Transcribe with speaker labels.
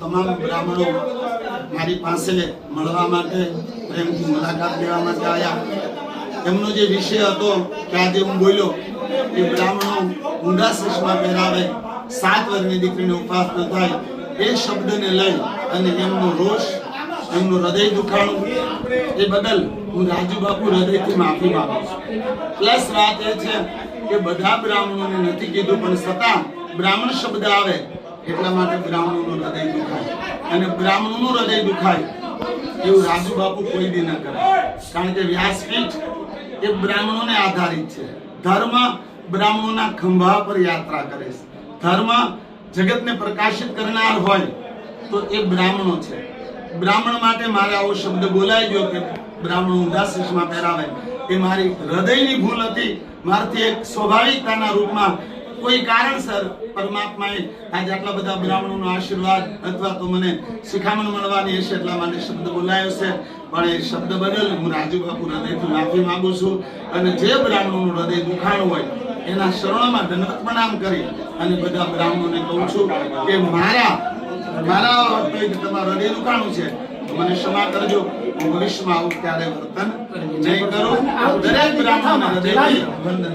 Speaker 1: તમામ બ્રાહ્મણો મારી પાસે મળવા માટે પ્રેમથી મુલાકાત લેવા માટે આવ્યા એમનો જે વિષય હતો કે આજે હું બોલ્યો, કે બ્રાહ્મણો ઊંડા શીશમાં પહેરાવે, સાત વર્ષની દીકરીને ઉપવાસ ન થાય, એ શબ્દને લઈ અને એમનો રોષ, એમનું હૃદય દુખાણું, એ બદલ હું રાજુ બાપુ હૃદયથી માફી માંગુ છું. પ્લસ વાત એ છે કે બધા બ્રાહ્મણોને નથી કીધું, પણ છતાં બ્રાહ્મણ શબ્દ આવે. એટલા માટે બ્રાહ્મણોનું હૃદય દુખાય. અને બ્રાહ્મણોનું હૃદય દુખાય, એવું રાજુ બાપુ કોઈ દી ન કરે. કારણ કે વ્યાસપીઠ એ બ્રાહ્મણોને આધારિત છે. ધર્મ બ્રાહ્મણોના ખંભા પર યાત્રા કરે છે. ધર્મ જગતને પ્રકાશિત કરનાર હોય તો એ બ્રાહ્મણો છે. બ્રાહ્મણ માટે મારે આવો શબ્દ બોલાઈ ગયો કે બ્રાહ્મણો ઉદાસીમાં પહેરાવે. એ મારી હૃદયની ભૂલ હતી. મારાથી એક સ્વાભાવિકતાના રૂપમાં કોઈ કારણસર પરમાત્માએ આજે આટલા બધા બ્રાહ્મણોનો આશીર્વાદ અથવા તો મને શિખામણ મળવાની હશે એટલા માટે શબ્દ બોલાયો છે. પણ એ શબ્દ બદલ હું રાજુ બાપુ હૃદયથી માફી માંગુ છું અને જે બ્રાહ્મણોનું હૃદય દુખાણું હોય એના શરણોમાં ધન્યવાદ પ્રણામ કરી અને બધા બ્રાહ્મણોને કહું છું કે મારા મારા તમારું હૃદય દુખાણું છે મને ક્ષમા કરજો. હું ભવિષ્યમાં આવું ત્યારે વર્તન નહીં કરું. દરેક બ્રાહ્મણ હૃદયથી વંદન